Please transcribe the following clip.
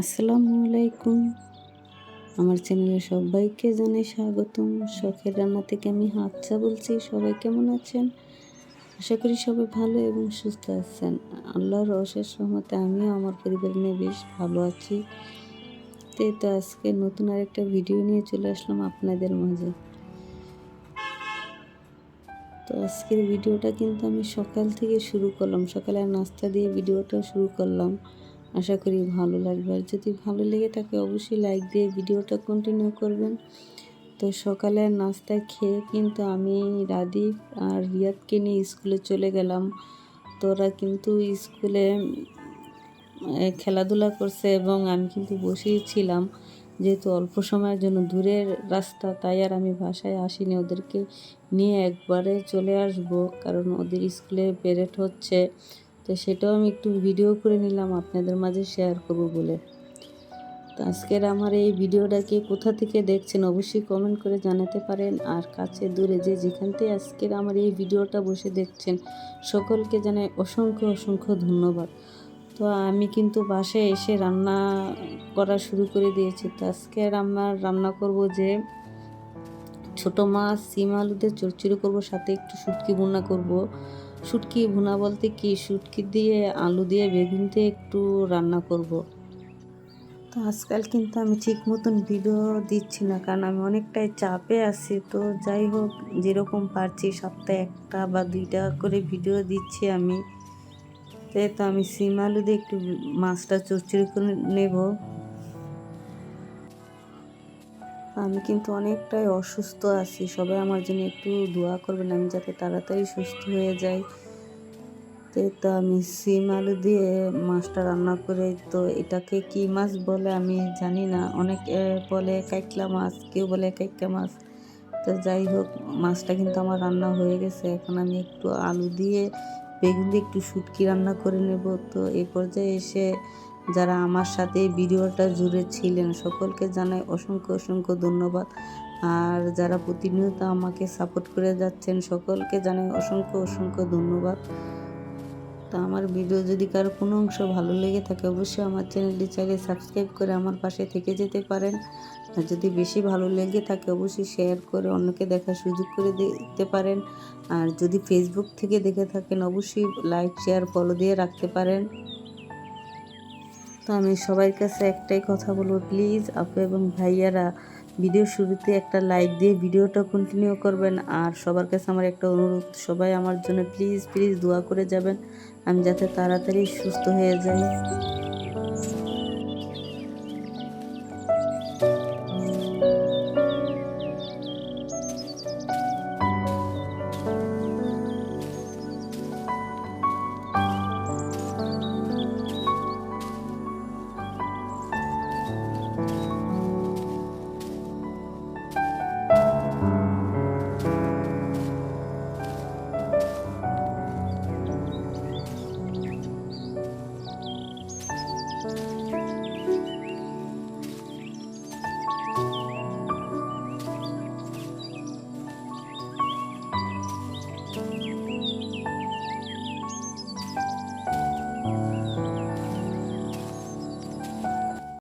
আসসালামু আলাইকুম। আমার চ্যানেলে সবাইকে জানাই স্বাগতম। শখের রান্না থেকে আমি হাতছা বলছি। সবাই কেমন আছেন? আশা করি সবাই ভালো এবং সুস্থ আছেন। আল্লাহর অশেষ রহমতে আমিও আমার পরিবার নিয়ে বেশ ভালো আছি। তো তো আজকে নতুন আরেকটা ভিডিও নিয়ে চলে আসলাম আপনাদের মাঝে। তো আজকের ভিডিওটা কিন্তু আমি সকাল থেকে শুরু করলাম। সকালে নাস্তা দিয়ে ভিডিওটা শুরু করলাম। আশা করি ভালো লাগবে। আর যদি ভালো লেগে থাকে, অবশ্যই লাইক দিয়ে ভিডিওটা কন্টিনিউ করবেন। তো সকালে নাস্তা খেয়ে কিন্তু আমি রাদীপ আর রিয়াদকে নিয়ে স্কুলে চলে গেলাম। তো ওরা কিন্তু স্কুলে খেলাধুলা করছে এবং আমি কিন্তু বসেই ছিলাম। যেহেতু অল্প সময়ের জন্য দূরের রাস্তা, তাই আর আমি বাসায় আসিনি। ওদেরকে নিয়ে একবারে চলে আসব, কারণ ওদের স্কুলে প্যারেড হচ্ছে। তো সেটাও আমি একটু ভিডিও করে নিলাম, আপনাদের মাঝে শেয়ার করব বলে। তো আজকের আমার এই ভিডিওটাকে কোথা থেকে দেখছেন অবশ্যই কমেন্ট করে জানাতে পারেন। আর কাছে দূরে যে যেখান থেকে আজকের আমার এই ভিডিওটা বসে দেখছেন, সকলকে জানাই অসংখ্য অসংখ্য ধন্যবাদ। তো আমি কিন্তু বাসায় এসে রান্না করা শুরু করে দিয়েছি। তো আজকে আমার রান্না করব যে ছোট মাছ, সিম আলুতে চরচড়ি করব, সাথে একটু শুটকি বোনা করব। শুটকি ভুনা বলতে কি? শুটকি দিয়ে আলু দিয়ে বেগুন দিয়ে একটু রান্না করব। তো আজকাল কিন্তু আমি ঠিক মতন ভিডিও দিচ্ছি না, কারণ আমি অনেকটাই চাপে আছি। তো যাই হোক, যেরকম পারছি সপ্তাহে একটা বা দুইটা করে ভিডিও দিচ্ছি আমি। তো আমি সিম আলু দিয়ে একটু মাছটা চচ্চড়ি করে নেব। আমি কিন্তু অনেকটাই অসুস্থ আছি। সবাই আমার জন্য একটু দোয়া করবেন, আমি যাতে তাড়াতাড়ি সুস্থ হয়ে যাই। তো আমি সিম আলু দিয়ে মাছটা রান্না করে, তো এটাকে কি মাছ বলে আমি জানি না। অনেক বলে কাইকলা মাছ, কেউ বলে কাইকা মাছ। তো যাই হোক, মাছটা কিন্তু আমার রান্না হয়ে গেছে। এখন আমি একটু আলু দিয়ে বেগুন দিয়ে একটু শুটকি রান্না করে নেব। তো এই পর্যায়ে এসে যারা আমার সাথে ভিডিওটা জুড়ে ছিলেন, সকলকে জানাই অসংখ্য অসংখ্য ধন্যবাদ। আর যারা প্রতিনিয়ত আমাকে সাপোর্ট করে যাচ্ছেন, সকলকে জানাই অসংখ্য অসংখ্য ধন্যবাদ। তো আমার ভিডিও যদি কারও কোনো অংশ ভালো লেগে থাকে, অবশ্যই আমার চ্যানেলটি চাইলে সাবস্ক্রাইব করে আমার পাশে থেকে যেতে পারেন। আর যদি বেশি ভালো লেগে থাকে, অবশ্যই শেয়ার করে অন্যকে দেখার সুযোগ করে দিতে পারেন। আর যদি ফেসবুক থেকে দেখে থাকেন, অবশ্যই লাইক শেয়ার ফলো দিয়ে রাখতে পারেন। তো আমি সবার কাছে একটাই কথা বলব প্লিজ আপু এবং ভাইয়ারা ভিডিও শুরুতে একটা লাইক দিয়ে ভিডিওটা কন্টিনিউ করবেন। আর সবার কাছে আমার একটা অনুরোধ, সবাই আমার জন্য প্লিজ প্লিজ দোয়া করে যাবেন। আমি যাতে তাড়াতাড়ি সুস্থ হয়ে যাই।